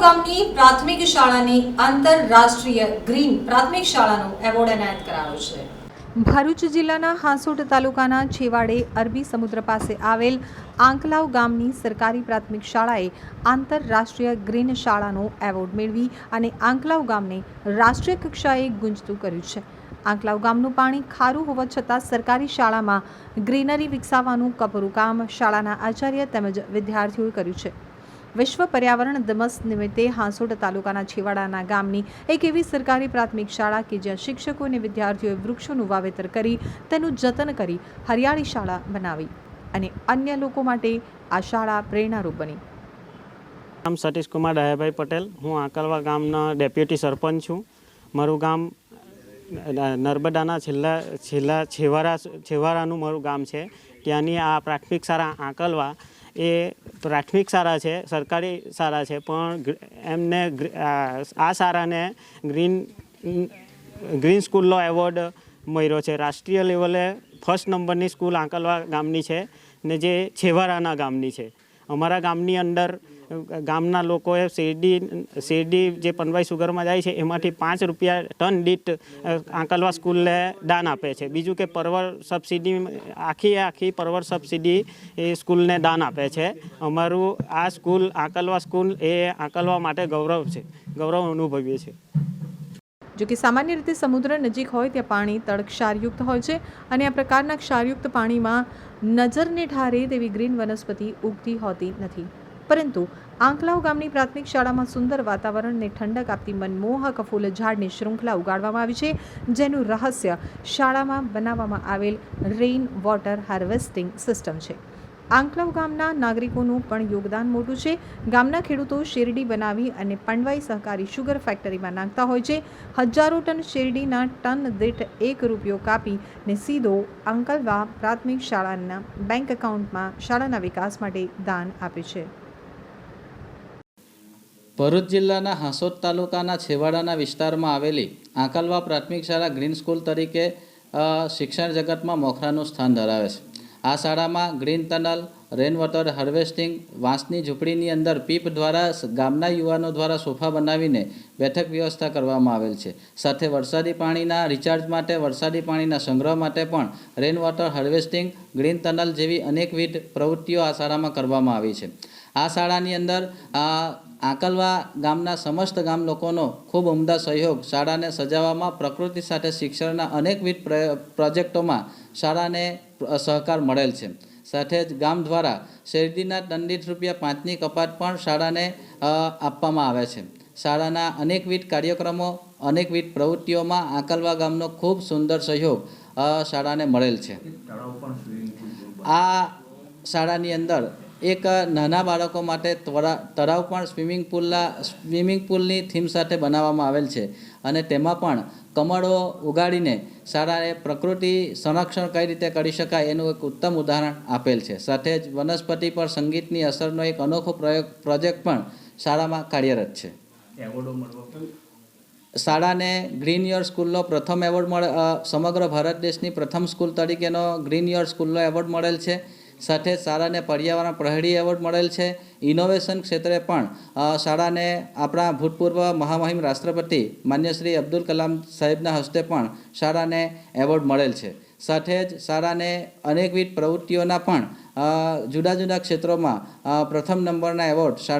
ગામની પ્રાથમિક શાળાની આંતરરાષ્ટ્રીય ગ્રીન પ્રાથમિક શાળાનો એવોર્ડ એનાયત કરાયો છે. ભરૂચ જિલ્લાના હાંસોટ તાલુકાના છેવાડે અરબી સમુદ્ર પાસે આવેલ આંકલાવ ગામની સરકારી પ્રાથમિક શાળાએ આંતરરાષ્ટ્રીય ગ્રીન શાળાનો એવોર્ડ મેળવી અને આંકલાવ ગામને રાષ્ટ્રીય કક્ષાએ ગુંજતું કર્યું છે. આંકલાવ ગામનું પાણી ખારું હોવા છતાં સરકારી શાળામાં ગ્રીનરી વિકસાવવાનું કપરું કામ શાળાના આચાર્ય તેમજ વિદ્યાર્થીઓએ કર્યું છે. વિશ્વ પર્યાવરણ દિવસ નિમિત્તે હાંસોડ તાલુકાના છેવાડાના ગામની એક એવી સરકારી પ્રાથમિક શાળા કે જ્યાં શિક્ષકો અને વિદ્યાર્થીઓએ વૃક્ષોનું વાવેતર કરી તેનું જતન કરી હરિયાળી શાળા બનાવી અને અન્ય લોકો માટે આ શાળા પ્રેરણારૂપ બની. નામ સતીશ કુમાર દયાભાઈ પટેલ. હું આંકલવા ગામના ડેપ્યુટી સરપંચ છું. મારું ગામ નર્મદાના છેલ્લા છેલ્લા છેવાડા છેવાડાનું મારું ગામ છે. ત્યાંની આ પ્રાથમિક શાળા આંકલવા એ પ્રાથમિક શાળા છે, સરકારી શાળા છે, પણ એમને આ સારાને ગ્રીન ગ્રીન સ્કૂલનો એવોર્ડ મળ્યો છે. રાષ્ટ્રીય લેવલે ફર્સ્ટ નંબરની સ્કૂલ આંકલવા ગામની છે ને જે છેવાડાના ગામની છે. અમારા ગામની અંદર ગામના લોકોએ શેરડી શેરડી જે પનવાઈ સુગરમાં જાય છે, એમાંથી પાંચ રૂપિયા ટન દીઠ આંકલવા સ્કૂલને દાન આપે છે. બીજું કે પરવર સબસિડી, આખી આખી પરવર સબસિડી એ સ્કૂલને દાન આપે છે. અમારું આ સ્કૂલ, આંકલવા સ્કૂલ એ આંકલવા માટે ગૌરવ છે. ગૌરવ અનુભવીએ છીએ. જો કે સામાન્ય રીતે સમુદ્ર નજીક હોય, ત્યાં પાણી તળ ક્ષારયુક્ત હોય છે અને આ પ્રકારના ક્ષારયુક્ત પાણીમાં નજરને ઠારે તેવી ગ્રીન વનસ્પતિ ઉગતી હોતી નથી. પરંતુ આંકલાવ ગામની પ્રાથમિક શાળામાં સુંદર વાતાવરણને ઠંડક આપતી મનમોહક ફૂલ ઝાડની શૃંખલા ઉગાડવામાં આવી છે, જેનું રહસ્ય શાળામાં બનાવવામાં આવેલ રેઇન વોટર હાર્વેસ્ટિંગ સિસ્ટમ છે. આંકલાવ ગામના નાગરિકોનું પણ યોગદાન મોટું છે. ગામના ખેડૂતો શેરડી બનાવી અને પંડવાઈ સહકારી શુગર ફેક્ટરીમાં નાખતા હોય છે. હજારો ટન શેરડીના ટન દીઠ એક રૂપિયો કાપી ને સીધો આંકલવા પ્રાથમિક શાળાના બેંક એકાઉન્ટમાં શાળાના વિકાસ માટે દાન આપે છે. ભરૂચ જિલ્લાના હાંસોદ તાલુકાના છેવાડાના વિસ્તારમાં આવેલી આંકલવા પ્રાથમિક શાળા ગ્રીન સ્કૂલ તરીકે શિક્ષણ જગતમાં મોખરાનું સ્થાન ધરાવે છે. આ શાળામાં green tunnel rain water harvesting વાંસની ઝૂંપડીની અંદર પીપ દ્વારા ગામના યુવાનો દ્વારા સોફા બનાવીને બેઠક વ્યવસ્થા કરવામાં આવેલ છે. સાથે વરસાદી પાણીના રિચાર્જ માટે, વરસાદી પાણીના સંગ્રહ માટે પણ rain water harvesting, green tunnel જેવી અનેકવિધ પ્રવૃત્તિઓ આ શાળામાં કરવામાં આવી છે. આ શાળાની અંદર આંકલવા ગામના સમસ્ત ગામ લોકોનો ખૂબ ઉમદા સહયોગ શાળાને સજાવવામાં, પ્રકૃતિ સાથે શિક્ષણના અનેકવિધ પ્ર- પ્રોજેક્ટોમાં શાળાને સહકાર મળેલ છે. સાથે જ ગામ દ્વારા શેરડીના દંડિત રૂપિયા પાંચની કપાત પણ શાળાને આપવામાં આવે છે. શાળાના અનેકવિધ કાર્યક્રમો, અનેકવિધ પ્રવૃત્તિઓમાં આંકલવા ગામનો ખૂબ સુંદર સહયોગ શાળાને મળેલ છે. આ શાળાની અંદર એક નાના બાળકો માટે તળાવ પણ સ્વિમિંગ પુલના, સ્વિમિંગ પુલની થીમ સાથે બનાવવામાં આવેલ છે. અને તેમાં પણ કમળો ઉગાડીને શાળાએ પ્રકૃતિ સંરક્ષણ કઈ રીતે કરી શકાય એનું એક ઉત્તમ ઉદાહરણ આપેલ છે. સાથે જ વનસ્પતિ પર સંગીતની અસરનો એક અનોખો પ્રયોગ પ્રોજેક્ટ પણ શાળામાં કાર્યરત છે. શાળાને ગ્રીન યર સ્કૂલનો પ્રથમ એવોર્ડ મળે સમગ્ર ભારત દેશની પ્રથમ સ્કૂલ તરીકેનો ગ્રીન યર સ્કૂલનો એવોર્ડ મળેલ છે. સાથે શાળાને પર્યાવરણ પ્રહરી એવોર્ડ મળેલ છે. ઇનોવેશન ક્ષેત્રે પણ શાળાને આપણા ભૂતપૂર્વ મહામહિમ રાષ્ટ્રપતિ માન્ય શ્રી અબ્દુલ કલામ સાહેબના હસ્તે પણ શાળાને એવોર્ડ મળેલ છે. સાથે જ શાળાને અનેકવિધ પ્રવૃત્તિઓના પણ જુદા જુદા ક્ષેત્રોમાં પ્રથમ નંબરના એવોર્ડ શાળા